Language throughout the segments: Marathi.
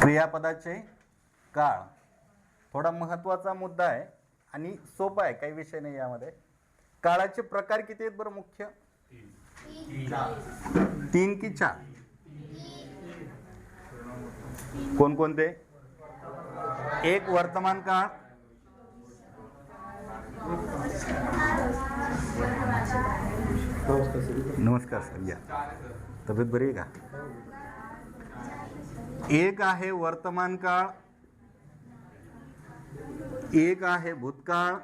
क्रियापदाचे काळ थोडा महत्त्वाचा मुद्दा आहे आणि सोपा आहे काही विषय नाही यामध्ये. काळाचे प्रकार किती आहेत बरं मुख्य? तीन की चार. कोणकोणते? एक वर्तमान काळ. नमस्कार सर या. तब्येत बरी आहे का? एक आहे वर्तमान काळ एक आहे भूतकाळ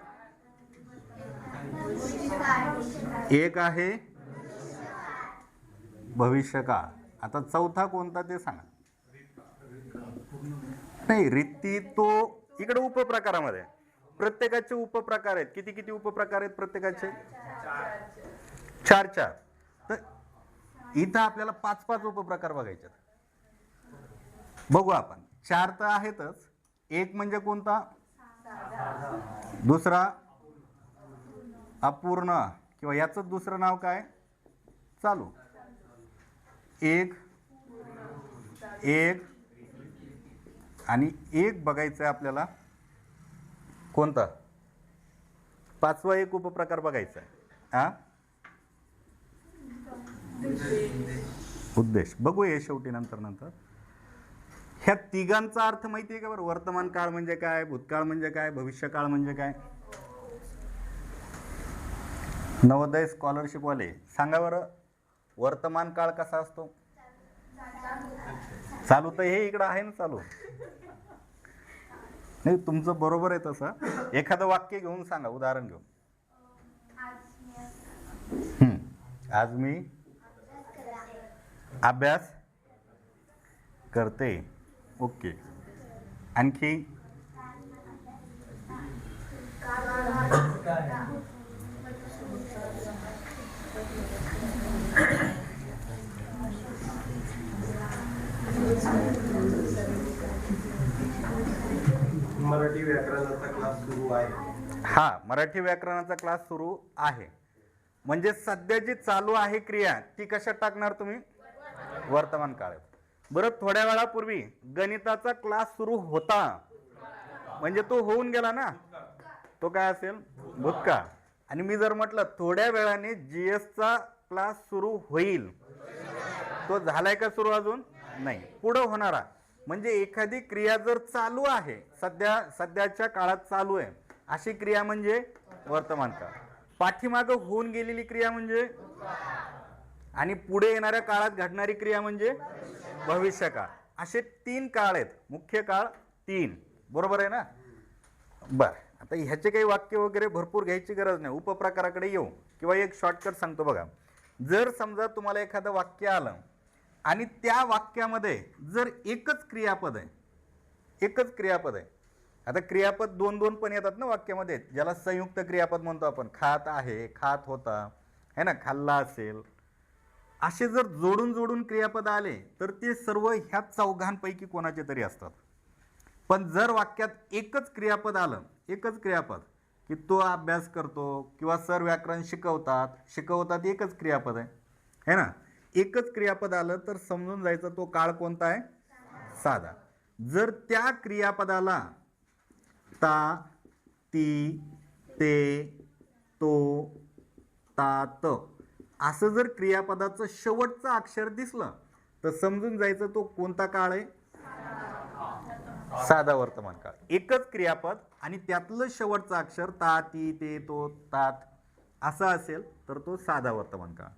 एक आहे भविष्यकाळ. आता चौथा कोणता ते सांगा. नाही रित्ती तो इकडे उपप्रकारामध्ये आहे. प्रत्येकाचे उपप्रकार आहेत. किती किती उपप्रकार आहेत प्रत्येकाचे? चार चार. तर इथं आपल्याला पाच पाच उपप्रकार बघायचे आहेत. बघू आपण. चार तर आहेतच. एक म्हणजे कोणता? दुसरा? अपूर्ण. किंवा याचं दुसरं नाव काय? चालू. एक. एक. आणि एक बघायचं आहे आपल्याला. कोणता? पाचवा एक उपप्रकार बघायचा आहे. हा उद्देश. बघूया शेवटी नंतर नंतर. ह्या तिघांचा अर्थ माहिती आहे का बरं? वर्तमान काळ म्हणजे काय भूतकाळ म्हणजे काय भविष्यकाळ म्हणजे काय? नवोदय स्कॉलरशिपवाले सांगा बरं वर्तमान काळ कसा असतो? चालू तर हे इकडं आहे ना चालू. नाही तुमचं बरोबर आहे तसं. एखादं वाक्य घेऊन सांगा उदाहरण घेऊन. आज मी अभ्यास करते. ओके. आणखी? मराठी व्याकरणाचा क्लास सुरू आहे. हा मराठी व्याकरणाचा क्लास सुरू आहे. म्हणजे सध्या जी चालू आहे क्रिया ती कशात टाकणार तुम्ही? वर्तमान काळात. बरं थोड्या वेळापूर्वी गणिताचा क्लास सुरू होता. म्हणजे तो होऊन गेला ना? तो काय असेल? भूतकाळ आणि मी जर म्हटलं थोड्या वेळाने जी चा क्लास सुरू होईल. तो झालाय का सुरू अजून? नाही. पुढं होणारा. म्हणजे एखादी क्रिया जर चालू आहे सध्या सध्याच्या काळात चालू आहे अशी क्रिया म्हणजे वर्तमान काळ. पाठीमागं होऊन गेलेली क्रिया म्हणजे? आणि पुढे येणाऱ्या काळात घडणारी क्रिया म्हणजे? भविष्य काळ. असे तीन काळ आहेत. मुख्य काळ तीन. बरोबर आहे ना? बरं. आता ह्याचे काही वाक्य वगैरे भरपूर घ्यायची गरज नाही. उपप्रकाराकडे येऊ. किंवा एक शॉर्टकट सांगतो बघा. जर समजा तुम्हाला एखादं वाक्य आलं आणि त्या वाक्यामध्ये जर एकच क्रियापद आहे एकच क्रियापद आहे. आता क्रियापद दोन दोन पण येतात ना वाक्यामध्ये. ज्याला संयुक्त क्रियापद म्हणतो आपण. खात आहे खात होता. है ना? खाल्ला असेल. असे जर जोडून जोडून क्रियापद आले तर ते सर्व ह्या चौघांपैकी कोणाचे तरी असतात. पण जर वाक्यात एकच क्रियापद आलं एकच क्रियापद की तो अभ्यास करतो किंवा सर व्याकरण शिकवतात शिकवतात एकच क्रियापद आहे. है ना? एकच क्रियापद आलं तर समजून जायचं तो काळ कोणता आहे? साधा. जर त्या क्रियापदाला ता ती ते तो ता त असं जर क्रियापदाचं शेवटचं अक्षर दिसलं तर समजून जायचं तो कोणता काळ आहे? साधा वर्तमान काळ. एकच क्रियापद आणि त्यातलं शेवटचं अक्षर ता ती ते तो तात असं असेल तर तो साधा वर्तमान काळ.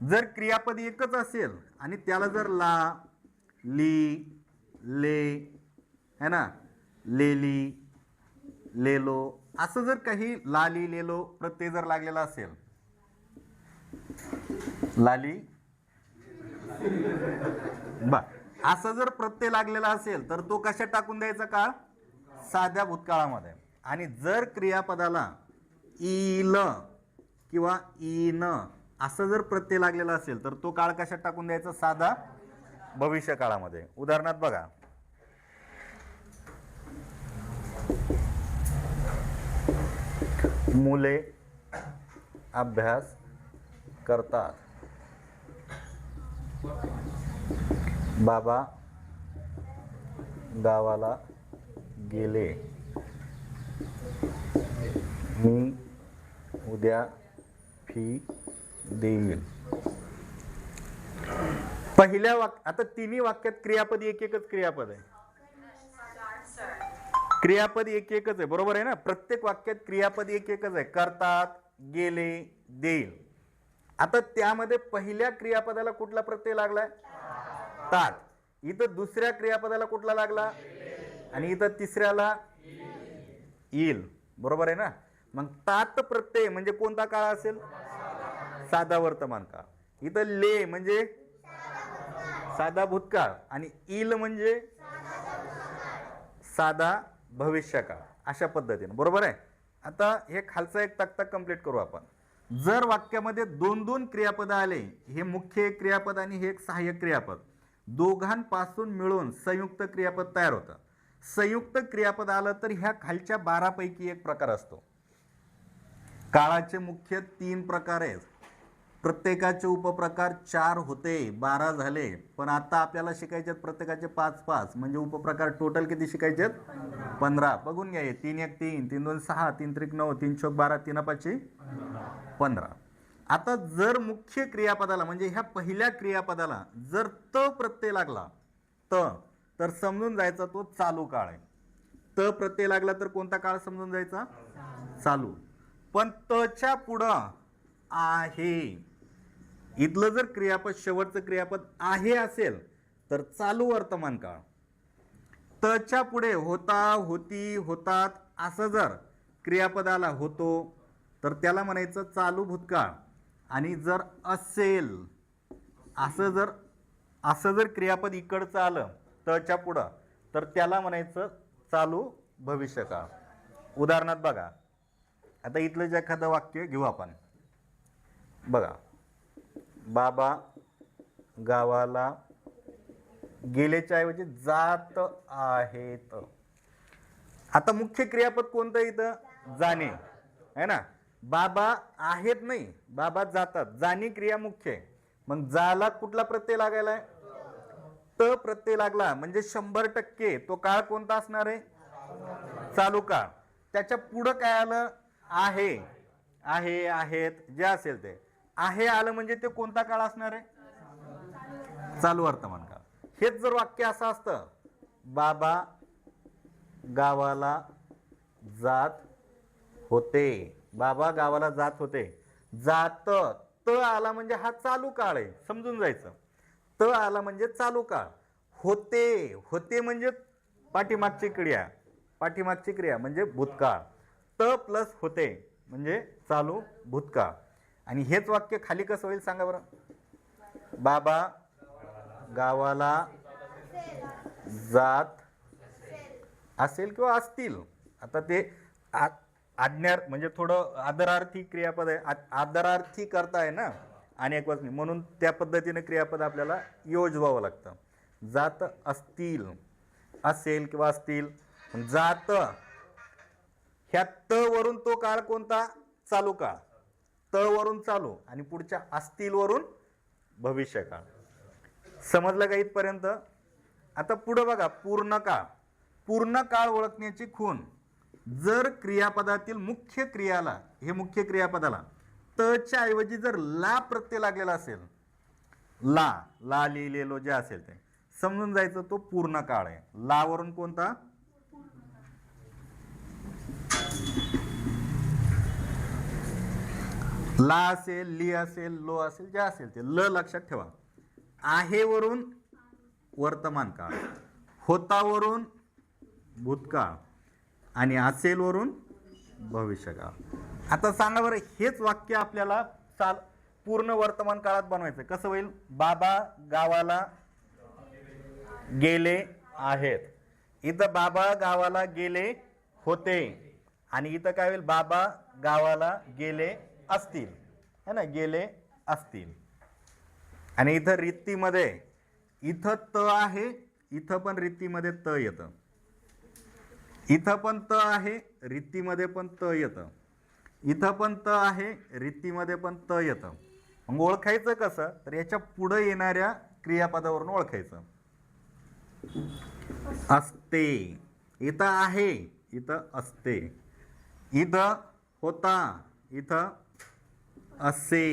जर क्रियापद एकच असेल आणि त्याला जर ला ली ले है ना? लेली लेलो असं जर काही लाली लेलो प्रत्यय जर लागलेला असेल लाली? बर. असं जर प्रत्यय लागलेला असेल तर तो कशात टाकून द्यायचा काळ साध्या भूतकाळामध्ये. आणि जर क्रियापदाला इल किंवा इन असं जर प्रत्यय लागलेला असेल तर तो काळ कशात टाकून द्यायचा? साधा भविष्य काळामध्ये उदाहरणार्थ बघा. मुले अभ्यास करतात. बाबा गावाला गेले. मी उद्या फी देईल पहिल्या वाक्य आता तिन्ही वाक्यात क्रियापद एक एकच क्रियापद आहे. क्रियापद एक एकच आहे. बरोबर आहे ना? प्रत्येक वाक्यात क्रियापद एक एकच आहे. करतात गेले देईल. आता त्यामध्ये पहिल्या क्रियापदाला कुठला प्रत्यय लागलाय तात इथं दुसऱ्या क्रियापदाला कुठला लागला? आणि इथं तिसऱ्याला येईल. बरोबर आहे ना? मग तात प्रत्यय म्हणजे कोणता काळ असेल? साधा वर्तमान काळ. इथं ले म्हणजे साधा भूतकाळ आणि इल म्हणजे साधा भविष्यकाळ. अशा पद्धतीने. बरोबर आहे? आता हे खालचा एक तक्ता कंप्लीट करू आपण. जर वाक्यामध्ये दोन दोन क्रियापद आले हे मुख्य एक क्रियापद आणि हे एक सहाय्यक क्रियापद दोघांपासून मिळून संयुक्त क्रियापद तयार होतं. संयुक्त क्रियापद आलं तर ह्या खालच्या बारापैकी एक प्रकार असतो. काळाचे मुख्य तीन प्रकार आहेत. प्रत्येकाचे उपप्रकार चार होते बारा झाले पण आता आपल्याला शिकायचे आहेत प्रत्येकाचे पाच पाच म्हणजे उपप्रकार टोटल किती शिकायचे आहेत? पंधरा. बघून घ्या तीन एक तीन. तीन दोन सहा. तीन त्रिक नऊ. तीन चौक बारा. तीन पाचशे पंधरा. आता जर मुख्य क्रियापदाला म्हणजे ह्या पहिल्या क्रियापदाला जर त प्रत्यय लागला त तर समजून जायचा तो चालू काळ आहे. त प्रत्यय लागला तर कोणता काळ समजून जायचा? चालू. पण तच्या पुढं आहे. इथलं जर क्रियापद शेवटचं क्रियापद आहे असेल तर चालू वर्तमान काळ. तच्या पुढे होता होती होतात असं जर क्रियापदाला होतो तर त्याला म्हणायचं चालू भूतकाळ. आणि जर असेल असं जर असं जर क्रियापद इकडचं आलं तच्या पुढं तर त्याला म्हणायचं चालू भविष्यकाळ. उदाहरणात बघा. आता इथलं जे एखादं वाक्य घेऊ आपण. बघा. बाबा गावाला गेलेच्या ऐवजी जात आहेत. आता मुख्य क्रियापद कोणतं इथं? जाणे. है ना? बाबा आहेत नाही. बाबा जातात. जाणी क्रिया मुख्य आहे. मग जाला कुठला प्रत्यय लागायला? आहे त प्रत्यय लागला. म्हणजे शंभर टक्के. तो काळ कोणता असणार आहे? चालू काळ. त्याच्या पुढं काय आलं? आहे. आहे आहेत. जे असेल ते. आहे आलं म्हणजे ते कोणता काळ असणार आहे? चालू वर्तमान काळ. हेच जर वाक्य असं असतं बाबा गावाला जात होते. बाबा गावाला जात होते. जात त आला म्हणजे हा चालू काळ आहे. समजून जायचं. त आला म्हणजे चालू काळ. होते होते म्हणजे पाठीमागची क्रिया. पाठीमागची क्रिया म्हणजे भूतकाळ. त प्लस होते म्हणजे चालू भूतकाळ. आणि हेच वाक्य खाली कसं होईल सांगा बरं? बाबा गावाला जात असेल किंवा असतील. आता ते आज्ञार म्हणजे थोडं आदरार्थी क्रियापद आहे. आदरार्थी करता आहे ना अनेक वचनी म्हणून त्या पद्धतीने क्रियापद आपल्याला योजवावं लागतं. जात असतील असेल किंवा असतील जात ह्या त वरून तो काळ कोणता? चालू काळ. त वरून चालू. आणि पुढच्या असतील वरून भविष्य काळ समजलं का इथपर्यंत? आता पुढं बघा पूर्ण काळ पूर्ण काळ ओळखण्याची खूण. जर क्रियापदातील मुख्य क्रियाला हे मुख्य क्रियापदाला तच्या ऐवजी जर ला प्रत्यय लागलेला असेल ला ला लिहिलेलो जे असेल ते समजून जायचं तो पूर्ण काळ आहे. लावरून कोणता? ला असेल ली असेल लो असेल जे असेल ते ल लक्षात ठेवा. आहे वरून वर्तमान काळ होतावरून भूतकाळ आणि असेलवरून भविष्यकाळ. आता सांगा बरं हेच वाक्य आपल्याला चाल पूर्ण वर्तमान काळात बनवायचं कसं होईल? बाबा गावाला गेले आहेत. इथं बाबा गावाला गेले होते आणि इथं काय होईल? बाबा गावाला गेले असतील. है ना? गेले असतील. आणि इथं रित्तीमध्ये इथं त आहे इथं पण रित्तीमध्ये त येतं. इथं पण त आहे रित्तीमध्ये पण त येतं. इथं पण त आहे रित्तीमध्ये पण त येतं. मग ओळखायचं कसं? तर याच्या पुढं येणाऱ्या क्रियापदावरून ओळखायचं. असते. इथं आहे इथं असते. इथं होता इथं असे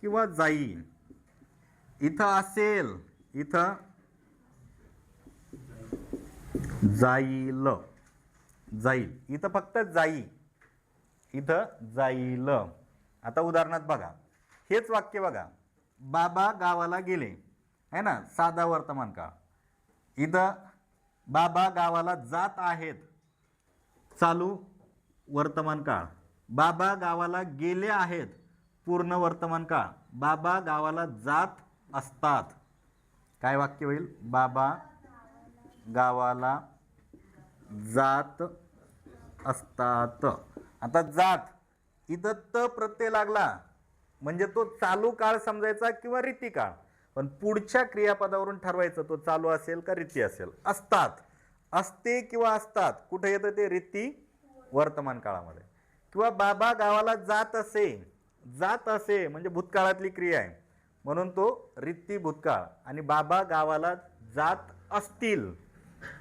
किंवा जाईल इथं असेल इथं जाईल जाईल. इथं फक्त जाई. इथं जाईल. आता उदाहरणात बघा. हेच वाक्य बघा. बाबा गावाला गेले. है ना? साधा वर्तमान काळ. इथं बाबा गावाला जात आहेत. चालू वर्तमान काळ. बाबा गावाला गेले आहेत. पूर्ण वर्तमान काळ. बाबा गावाला जात असतात. काय वाक्य होईल? बाबा गावाला जात असतात. आता जात इथं त प्रत्यय लागला. म्हणजे तो चालू काळ समजायचा किंवा रीती काळ. पण पुढच्या क्रियापदावरून ठरवायचं तो चालू असेल का रीती असेल? असतात. असते किंवा असतात. कुठे येतं ते? रीती वर्तमान काळामध्ये. किंवा बाबा गावाला जात असे. जात असे म्हणजे भूतकाळातली क्रिया आहे. म्हणून तो रित्ती भूतकाळ. आणि बाबा गावाला जात असतील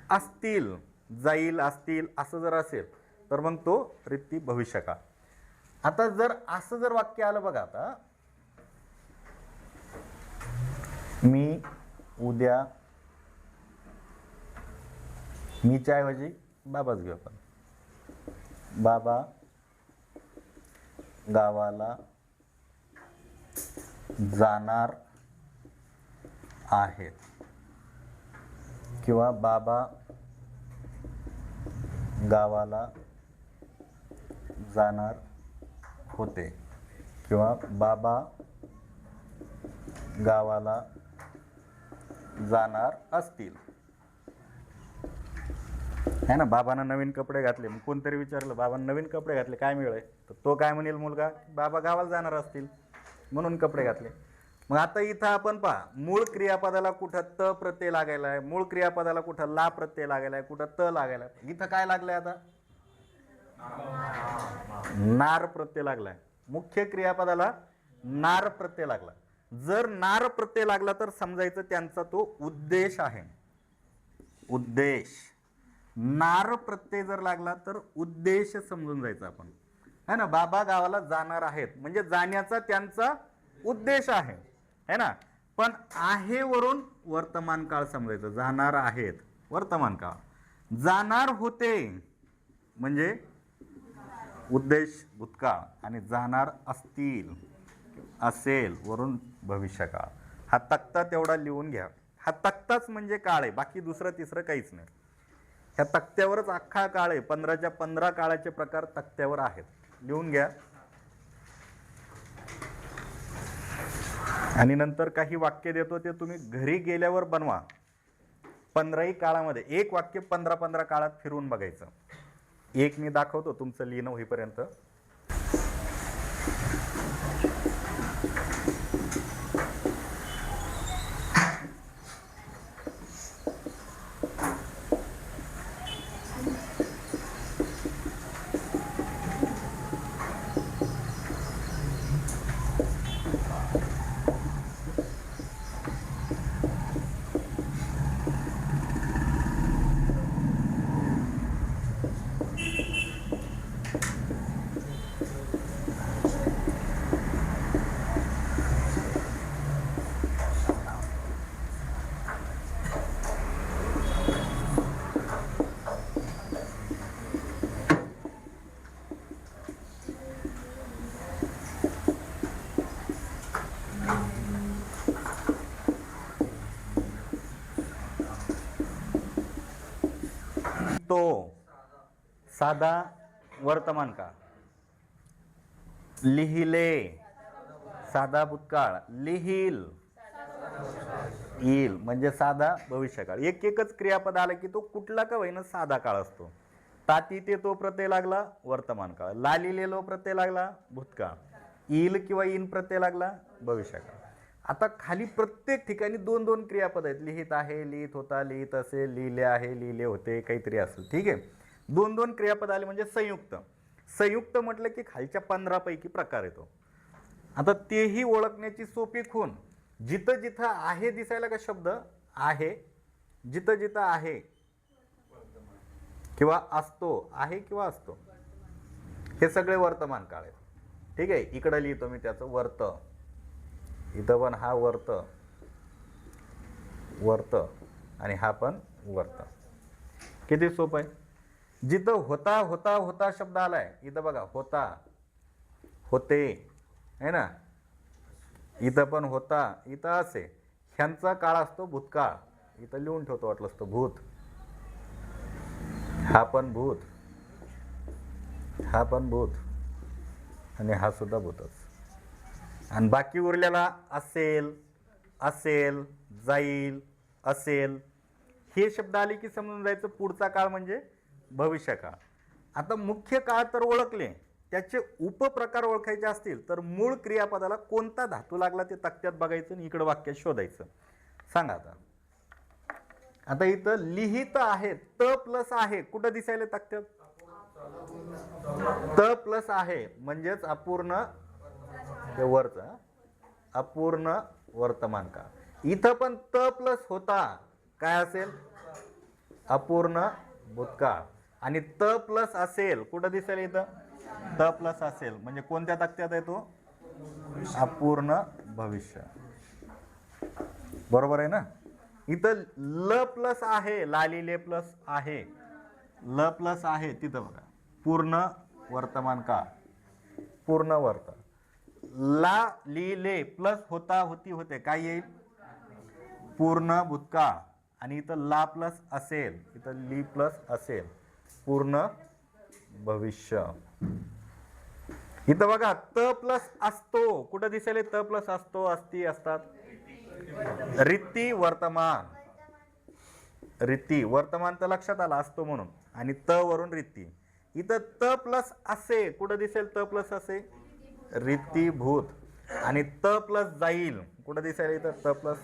असतील जाईल असतील असं जर असेल तर मग तो रित्ती भविष्यकाळ. आता जर असं जर वाक्य आलं बघा आता. मी उद्या मीच्या ऐवजी बाबाच घेऊ आपण. बाबा गावाला जाणार आहेत. किंवा बाबा गावाला जाणार होते. किंवा बाबा गावाला जाणार असतील. है ना? बाबांना नवीन कपडे घातले. मग कोणतरी विचारलं बाबांना नवीन कपडे घातले काय मिळेल तर तो काय म्हणेल मुलगा बाबा गावाला जाणार असतील. म्हणून कपडे घातले. मग आता इथं आपण पहा मूळ क्रियापदाला कुठं त प्रत्यय लागायला आहे मूळ क्रियापदाला कुठं ला प्रत्यय लागायला आहे कुठं त लागायला आहे. इथं काय लागलंय आता? नार प्रत्यय लागलाय. मुख्य क्रियापदाला नार प्रत्यय लागला. जर नार प्रत्यय लागला तर समजायचं त्यांचा तो उद्देश आहे. उद्देश. नार प्रत्यय जर लागला तर उद्देश समजून जायचा आपण. है ना बाबा गावाला जाणार आहेत. म्हणजे जाण्याचा त्यांचा उद्देश आहे. है ना? पण आहे वरून वर्तमान काळ समजायचं. जाणार आहेत. वर्तमान काळ. जाणार होते म्हणजे उद्देश भूतकाळ. आणि जाणार असतील असेल वरून भविष्यकाळ. हा तक्ता तेवढा लिहून घ्या. हा तक्ताच म्हणजे काळ आहे. बाकी दुसरं तिसरं काहीच नाही. ह्या तक्त्यावरच अख्खा काळ आहे. पंधराच्या पंधरा काळाचे प्रकार तक्त्यावर आहेत. लिहून घ्या. आणि नंतर काही वाक्य देतो ते तुम्ही घरी गेल्यावर बनवा. पंधराही काळामध्ये एक वाक्य पंधरा पंधरा काळात फिरवून बघायचं. एक मी दाखवतो तुमचं लिहिणं होईपर्यंत तो साधा वर्तमान काळ लिहिले. साधा भूतकाळ. लिहिल. येईल. म्हणजे साधा भविष्यकाळ. एक एकच क्रियापद आलं की तो कुठला का होईना साधा काळ असतो. ताती ते तो प्रत्यय लागला वर्तमान काळ. लालिलेलो प्रत्यय लागला भूतकाळ. येईल किंवा इन प्रत्यय लागला भविष्यकाळ. आता खाली प्रत्येक ठिकाणी दोन दोन क्रियापद आहेत. लिहित आहे लिहित होता लिहित असेल लिहिले आहे लिहिले होते काहीतरी असेल. ठीक आहे? दोन दोन क्रियापद आले म्हणजे संयुक्त. संयुक्त म्हटलं की खालच्या पंधरापैकी प्रकार येतो. आता तेही ओळखण्याची सोपी खून जिथं जिथं आहे दिसायला का शब्द? आहे. जिथं जिथं आहे. किंवा असतो आहे किंवा असतो. हे सगळे वर्तमान काळ आहेत. ठीक आहे? इकडं लिहितो मी त्याचं वर्त. इथं पण हा वर्त. वर्त. आणि हा पण वर्त. किती सोपं आहे? जिथं होता होता होता शब्द आलाय इथं बघा होता होते है ना? इथं पण होता इथं असे. ह्यांचा काळ असतो भूतकाळ. इथं लिहून ठेवतो वाटलं असतं भूत. हा पण भूत. हा पण भूत. आणि हा सुद्धा भूतच. आणि बाकी उरलेला असेल असेल जाईल असेल हे शब्द आले की समजून जायचं पुढचा काळ म्हणजे? भविष्य काळ आता मुख्य काळ तर ओळखले. त्याचे उपप्रकार ओळखायचे असतील तर मूळ क्रियापदाला कोणता धातू लागला ते तक्त्यात बघायचं आणि इकडं वाक्यात शोधायचं. सांगा आता. आता इथं लिहित आहे त प्लस आहे. कुठं दिसायला तक्त्यात? त प्लस आहे. म्हणजेच अपूर्ण ते वरचं अपूर्ण वर्तमान काळ. इथं पण त प्लस होता. काय असेल? अपूर्ण भूतकाळ. आणि त प्लस असेल कुठं दिसेल इथं? त प्लस असेल. म्हणजे कोणत्या तक्त्यात येतो अपूर्ण भविष्य. बरोबर आहे ना? इथं ल प्लस आहे लालिले प्लस आहे. ल प्लस आहे तिथं बघा. पूर्ण वर्तमान काळ. पूर्ण वर्त. ला लिले प्लस होता होती होते. काय येईल? पूर्ण भूतकाळ. आणि इथं ला प्लस असेल. इथं ली प्लस असेल. पूर्ण भविष्य. इथं बघा त प्लस असतो. कुठं दिसेल त प्लस असतो असती असतात? रित्ती वर्तमान. रित्ती वर्तमान तर लक्षात आला असतो म्हणून. आणि त वरून रित्ती. इथं त प्लस असे कुठं दिसेल त प्लस असे? रित्ती भूत आणि त प्लस जाईल कुठं दिसेल इथं? त प्लस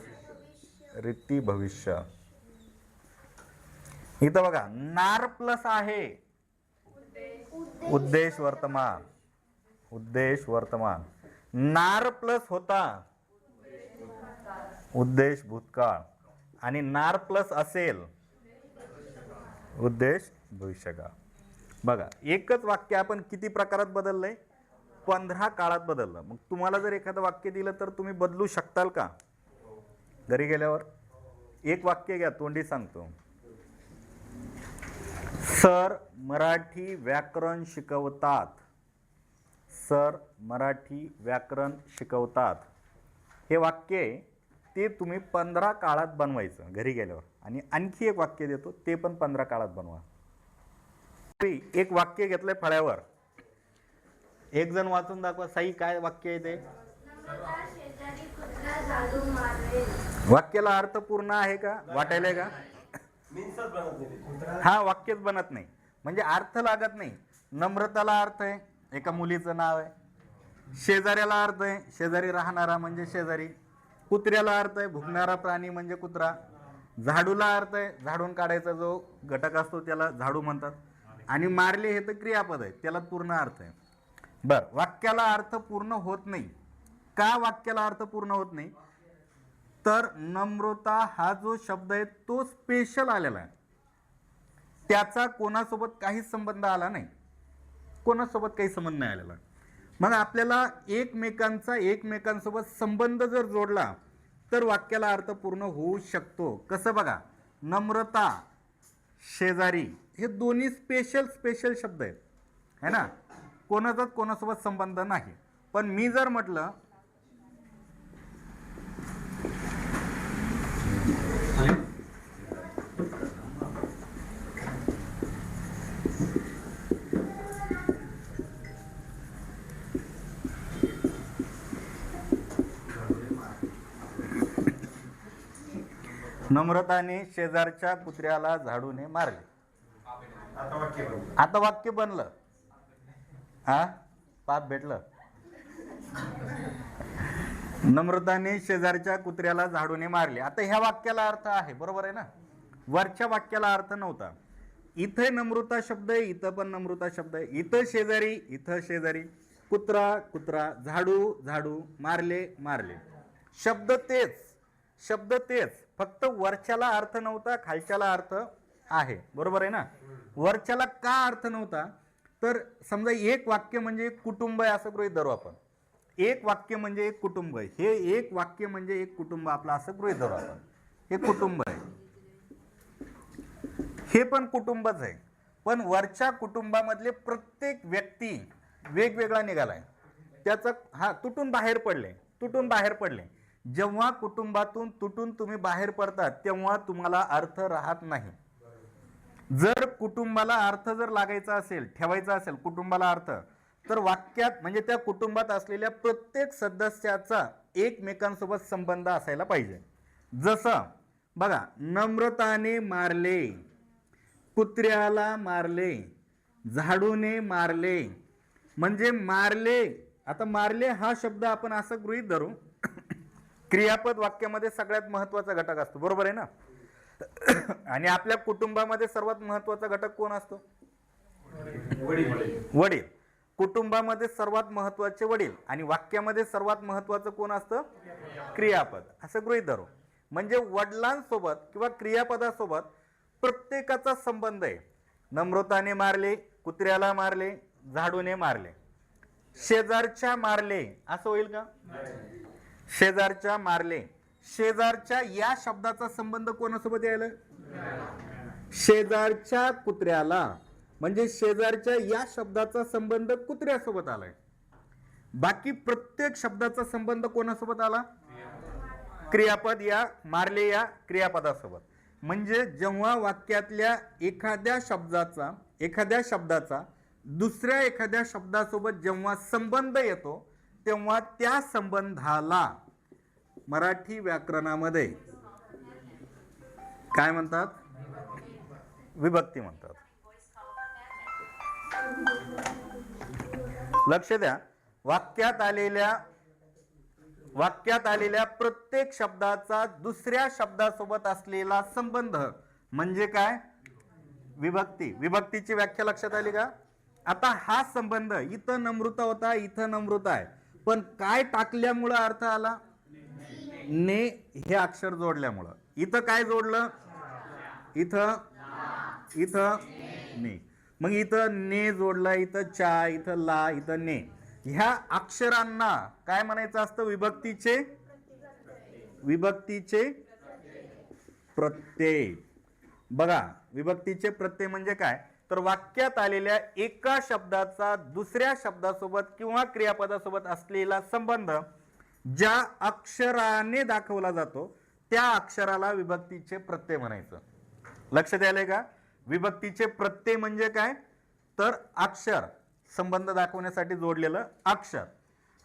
रित्ती भविष्य. इथं बघा नार प्लस आहे. उद्देश वर्तमान. उद्देश वर्तमान. नार प्लस होता. उद्देश भूतकाळ. आणि नार प्लस असेल उद्देश भविष्यकाळ. बघा एकच वाक्य आपण किती प्रकारात बदललंय? पंधरा काळात बदललं. मग तुम्हाला जर एखादं वाक्य दिलं तर तुम्ही बदलू शकताल का? घरी गेल्यावर एक वाक्य घ्या तोंडी सांगतो. सर मराठी व्याकरण शिकवतात. सर मराठी व्याकरण शिकवतात. हे वाक्य आहे ते तुम्ही पंधरा काळात बनवायचं घरी गेल्यावर. आणि आणखी एक वाक्य देतो ते पण पंधरा काळात बनवा. एक वाक्य घेतलंय फळ्यावर. एक जण वाचून दाखवा साई काय वाक्य आहे ते? वाक्याला अर्थ पूर्ण आहे का? वाटायलाय का? हा वाक्यच बनत नाही. म्हणजे अर्थ लागत नाही. नम्रताला अर्थ आहे. एका मुलीचं नाव आहे. शेजाऱ्याला अर्थ आहे. शेजारी राहणारा म्हणजे शेजारी. कुत्र्याला अर्थ आहे. भुकणारा प्राणी म्हणजे कुत्रा. झाडूला अर्थ आहे. झाडून काढायचा जो घटक असतो त्याला झाडू म्हणतात. आणि मारले हे तर क्रियापद आहे. त्याला पूर्ण अर्थ आहे. बर वाक्याला अर्थ पूर्ण होत नाही. का वाक्याला अर्थ पूर्ण होत नाही? तर नम्रता हा जो शब्द आहे तो स्पेशल आलेला आहे. त्याचा कोणासोबत काहीच संबंध आला नाही. कोणासोबत काही संबंध नाही आलेला. मग आपल्याला एकमेकांचा एकमेकांसोबत संबंध जर जोडला तर वाक्याला अर्थ पूर्ण होऊ शकतो. कसं बघा? नम्रता शेजारी हे दोन्ही स्पेशल स्पेशल शब्द आहेत. है ना? कोणाचाच कोणासोबत संबंध नाही. पण मी जर म्हटलं नम्रताने शेजारच्या कुत्र्याला झाडूने मारले. आता वाक्य बनलं. हा? पाप भेटलं. नम्रताने शेजारच्या कुत्र्याला झाडूने मारले. आता ह्या वाक्याला अर्थ आहे बरोबर आहे ना? वरच्या वाक्याला अर्थ नव्हता. इथे नम्रता शब्द आहे इथं पण नम्रता शब्द आहे. इथं शेजारी इथं शेजारी. कुत्रा कुत्रा झाडू झाडू मारले मारले. शब्द तेच शब्द तेच. फक्त वरच्याला अर्थ नव्हता खालच्याला अर्थ आहे. बरोबर आहे ना? वरच्याला का अर्थ नव्हता? तर समजा एक वाक्य म्हणजे एक कुटुंब आहे असं गृहीत धरू आपण. एक वाक्य म्हणजे एक कुटुंब आहे. हे एक वाक्य म्हणजे एक कुटुंब आपलं असं गृहित धरू आपण. हे कुटुंब आहे. हे पण कुटुंबच आहे. पण वरच्या कुटुंबामधले प्रत्येक व्यक्ती वेगवेगळा निघालाय. त्याचं हा तुटून बाहेर पडले. तुटून बाहेर पडले. जेव्हा कुटुंबातून तुटून तुम्ही बाहेर पडतात तेव्हा तुम्हाला अर्थ राहत नाही. जर कुटुंबाला अर्थ जर लागायचा असेल ठेवायचा असेल कुटुंबाला अर्थ तर वाक्यात म्हणजे त्या कुटुंबात असलेल्या प्रत्येक सदस्याचा एकमेकांसोबत संबंध असायला पाहिजे. जसं बघा नम्रताने मारले कुत्र्याला मारले झाडूने मारले म्हणजे मारले आता मारले हा शब्द आपण असं गृहीत धरू क्रियापद वाक्यामध्ये सगळ्यात महत्त्वाचा घटक असतो. बरोबर आहे ना? आणि आपल्या कुटुंबामध्ये सर्वात महत्त्वाचा घटक कोण असतो? वडील. कुटुंबामध्ये सर्वात महत्त्वाचे वडील आणि वाक्यामध्ये सर्वात महत्वाचं कोण असतं? क्रियापद. असं गृहीत धरू. म्हणजे वडिलांसोबत किंवा क्रियापदासोबत प्रत्येकाचा संबंध आहे. नम्रताने मारले कुत्र्याला मारले झाडूने मारले. शेजारच्या मारले. असं होईल का? शेजारच्या मारले. शेजारच्या या शब्दाचा संबंध कोणासोबत यायला? शेजारच्या कुत्र्याला. म्हणजे शेजारच्या या शब्दाचा संबंध कुत्र्यासोबत आलाय. बाकी प्रत्येक शब्दाचा संबंध कोणासोबत आला? क्रियापद या मारले या क्रियापदासोबत. म्हणजे जेव्हा वाक्यातल्या एखाद्या शब्दाचा एखाद्या शब्दाचा दुसऱ्या एखाद्या शब्दासोबत जेव्हा संबंध येतो तेव्हा त्या संबंधाला मराठी व्याकरणामध्ये काय म्हणतात? विभक्ती म्हणतात. लक्ष द्या. वाक्यात आलेल्या वाक्यात आलेल्या प्रत्येक शब्दाचा दुसऱ्या शब्दासोबत असलेला संबंध म्हणजे काय? विभक्ती. विभक्तीची व्याख्या लक्षात आली का? आता हा संबंध इथं नमृता होता इथं नमृता आहे. पण काय टाकल्यामुळं अर्थ आला? ने हे अक्षर जोडल्यामुळं. इथं काय जोडलं? इथं इथं ने. मग इथं ने जोडलं इथं चा इथं ला इथं ने. ह्या अक्षरांना काय म्हणायचं असतं? विभक्तीचे? विभक्तीचे प्रत्यय. बघा विभक्तीचे प्रत्यय म्हणजे काय? तर वाक्यात आलेल्या एका शब्दाचा दुसऱ्या शब्दासोबत किंवा क्रियापदासोबत असलेला संबंध ज्या अक्षराने दाखवला जातो त्या अक्षराला विभक्तीचे प्रत्यय म्हणायचं. लक्षात आलंय का? विभक्तीचे प्रत्यय म्हणजे काय? तर अक्षर संबंध दाखवण्यासाठी जोडलेलं अक्षर.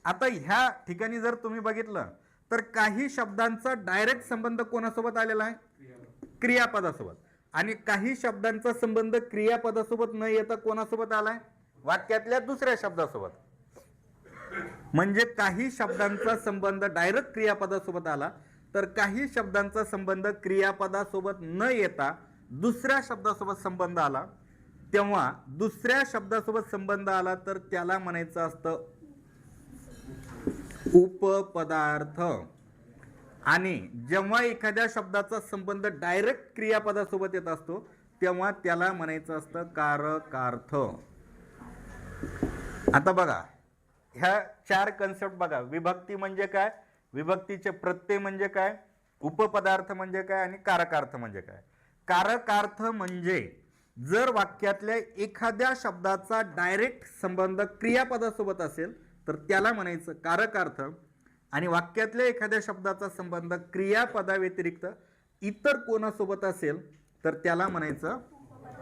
आता ह्या ठिकाणी जर तुम्ही बघितलं तर काही शब्दांचा डायरेक्ट संबंध कोणासोबत आलेला आहे? क्रियापदासोबत. आणि काही शब्दांचा संबंध क्रियापदासोबत न येता कोणासोबत आलाय? वाक्यातल्या दुसऱ्या शब्दासोबत. म्हणजे काही शब्दांचा संबंध डायरेक्ट क्रियापदासोबत आला तर काही शब्दांचा संबंध क्रियापदासोबत न येता दुसऱ्या शब्दासोबत संबंध आला. तेव्हा दुसऱ्या शब्दासोबत संबंध आला तर त्याला म्हणायचं असतं उपपदार्थ. आणि जेव्हा एखाद्या शब्दाचा संबंध डायरेक्ट क्रियापदासोबत येत असतो तेव्हा त्याला म्हणायचं असतं कारकार्थ. आता बघा ह्या चार कन्सेप्ट बघा. विभक्ती म्हणजे काय? विभक्तीचे प्रत्यय म्हणजे काय? उपपदार्थ म्हणजे काय? आणि कारकार्थ म्हणजे काय? कारकार्थ म्हणजे जर वाक्यातल्या एखाद्या शब्दाचा डायरेक्ट संबंध क्रियापदासोबत असेल तर त्याला म्हणायचं कारकार्थ. आणि वाक्यातल्या एखाद्या शब्दाचा संबंध क्रियापदाव्यतिरिक्त इतर कोणासोबत असेल तर त्याला म्हणायचं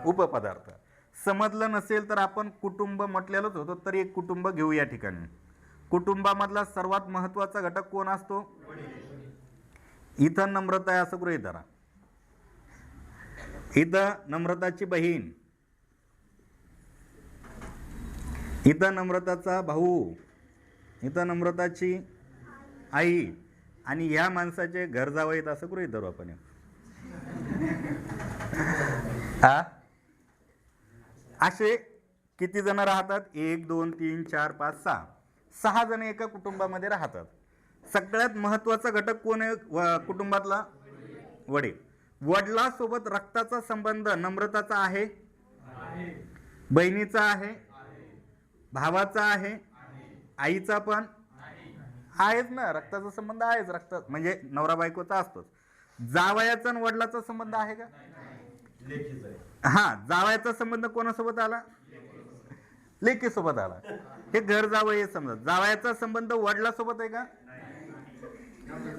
उपपदार्थ. समजलं नसेल तर आपण कुटुंब म्हटलेलंच होतं तर एक कुटुंब घेऊ या ठिकाणी. कुटुंबामधला सर्वात महत्त्वाचा घटक कोण असतो? इथं नम्रता आहे असं गृहित धरा. इथं नम्रताची बहीण. इथं नम्रताचा भाऊ. इथं नम्रताची आई आणि या माणसाचे घर जावं असं गृहीत धरू आपण. हा? असे किती जण राहतात? एक दोन तीन चार पाच सहा. सहा जण एका कुटुंबामध्ये राहतात. सगळ्यात महत्त्वाचा घटक कोण आहे? कुटुंबातला? वडील. वडिलासोबत रक्ताचा संबंध नम्रताचा आहे? बहिणीचा आहे? भावाचा आहे. आईचा पण? आहेच ना रक्ताचा संबंध आहेच रक्त म्हणजे नवरा बायकोचा असतोच. जावयाचा आणि वडिलाचा संबंध आहे का? हा जावयाचा संबंध कोणासोबत आला? लेकीसोबत आला. हे घर जावय समजा. जावयाचा संबंध वडिलासोबत आहे का?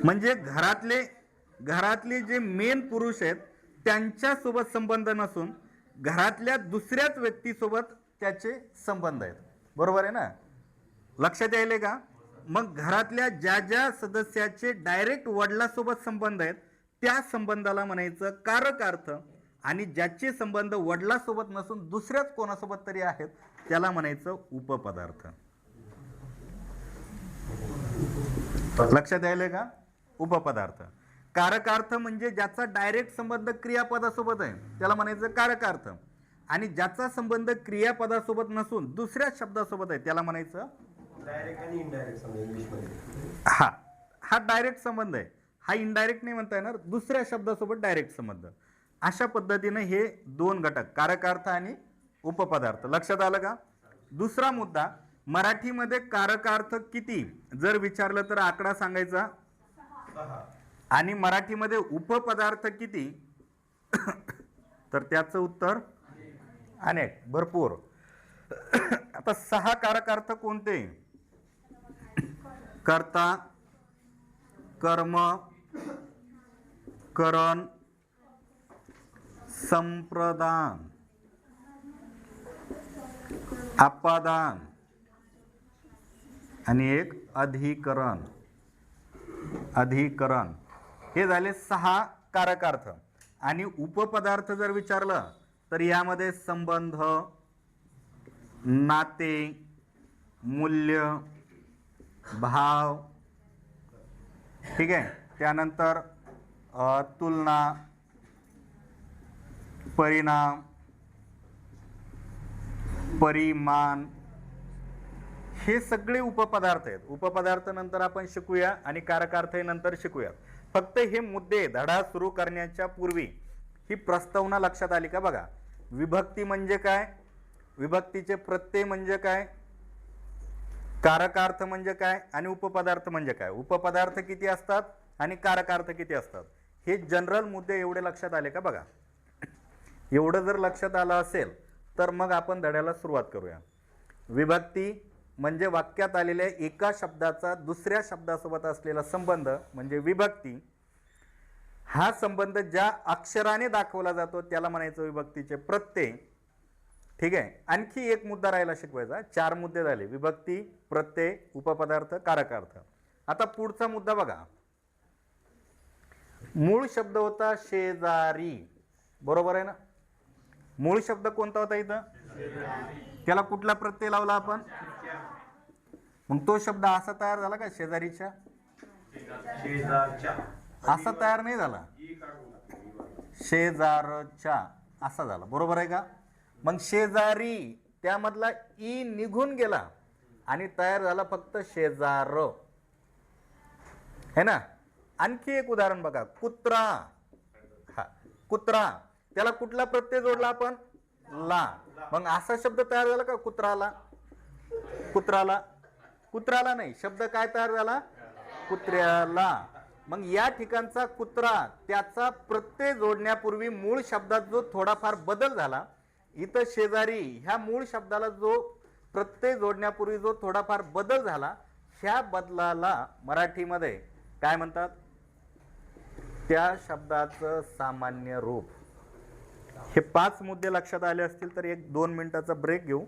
म्हणजे घरातले घरातले जे मेन पुरुष आहेत त्यांच्यासोबत संबंध नसून घरातल्या दुसऱ्याच व्यक्तीसोबत त्याचे संबंध आहेत. बरोबर आहे ना? लक्षात यायले का? मग घरातल्या ज्या ज्या सदस्याचे डायरेक्ट वडिलासोबत संबंध आहेत त्या संबंधाला म्हणायचं कारक अर्थ. आणि ज्याचे संबंध वडिलासोबत नसून दुसऱ्याच कोणासोबत तरी आहेत त्याला म्हणायचं उपपदार्थ. लक्षात यायले का? उपपदार्थ. कारकार्थ म्हणजे ज्याचा डायरेक्ट संबंध क्रियापदासोबत आहे त्याला म्हणायचं कारकार्थ आणि ज्याचा संबंध क्रियापदासोबत नसून दुसऱ्या शब्दासोबत आहे त्याला म्हणायचं डायरेक्ट आणि इनडायरेक्ट समजा इंग्लिशमध्ये हा. हा डायरेक्ट संबंध आहे. हा इनडायरेक्ट नाही म्हणता येणार दुसऱ्या शब्दासोबत डायरेक्ट संबंध. अशा पद्धतीने हे दोन घटक कारकार्थ आणि उपपदार्थ. लक्षात आलं का? दुसरा मुद्दा मराठीमध्ये कारकार्थ किती? जर विचारलं तर आकडा सांगायचा. आणि मराठीमध्ये उपपदार्थ किती? तर त्याचं उत्तर अनेक. भरपूर. आता सहा कारकार्थ कोणते? कर्ता कर्म करण संप्रदान अपादान आणि एक अधिकरण अधिकरण. हे झाले सहा कारकार्थ. आणि उपपदार्थ जर विचारलं तर यामध्ये संबंध नाते मूल्य भाव. ठीक आहे? त्यानंतर तुलना परिणाम परिमाण. हे सगळे उपपदार्थ आहेत. उपपदार्थ नंतर आपण शिकूया आणि कारकार्थ नंतर शिकूया फक्त हे मुद्दे धडा सुरू करण्याच्या पूर्वी ही प्रस्तावना लक्षात आली का बघा? विभक्ती म्हणजे काय? विभक्तीचे प्रत्यय म्हणजे काय? कारकार्थ म्हणजे काय आणि उपपदार्थ म्हणजे काय? उपपदार्थ किती असतात आणि कारकार्थ किती असतात? हे जनरल मुद्दे एवढे लक्षात आले का बघा? एवढं जर लक्षात आलं असेल तर मग आपण धड्याला सुरुवात करूया. विभक्ती म्हणजे वाक्यात आलेल्या एका शब्दाचा दुसऱ्या शब्दासोबत असलेला संबंध म्हणजे विभक्ती. हा संबंध ज्या अक्षराने दाखवला जातो त्याला म्हणायचं विभक्तीचे प्रत्यय. ठीक आहे. आणखी एक मुद्दा राहिला शिकवायचा. चार मुद्दे झाले. विभक्ती प्रत्यय उपपदार्थ कारकार्थ. आता पुढचा मुद्दा बघा. मूळ शब्द होता शेजारी. बरोबर आहे ना? मूळ शब्द कोणता होता इथं? त्याला कुठला प्रत्यय लावला आपण? मग तो शब्द असा तयार झाला का शेजारीच्या? शेजारच्या. असा तयार नाही झाला. शेजारच्या. असा झाला. बरोबर आहे का? मग शेजारी त्यामधला ई निघून गेला आणि तयार झाला फक्त शेजार. है ना? आणखी एक उदाहरण बघा. कुत्रा. हा. कुत्रा. त्याला कुठला प्रत्यय जोडला आपण? ला. मग असा शब्द तयार झाला का कुत्राला? कुत्राला? कुत्राला नाही. शब्द काय तयार झाला? कुत्र्याला. मग या ठिकाणचा कुत्रा त्याचा प्रत्यय जोडण्यापूर्वी मूळ शब्दात जो थोडाफार बदल झाला इथं शेजारी ह्या मूळ शब्दाला जो प्रत्यय जोडण्यापूर्वी जो थोडाफार बदल झाला ह्या बदलाला मराठीमध्ये काय म्हणतात? त्या शब्दाचं सामान्य रूप. हे पाच मुद्दे लक्षात आले असतील तर एक दोन मिनिटाचा ब्रेक घेऊ.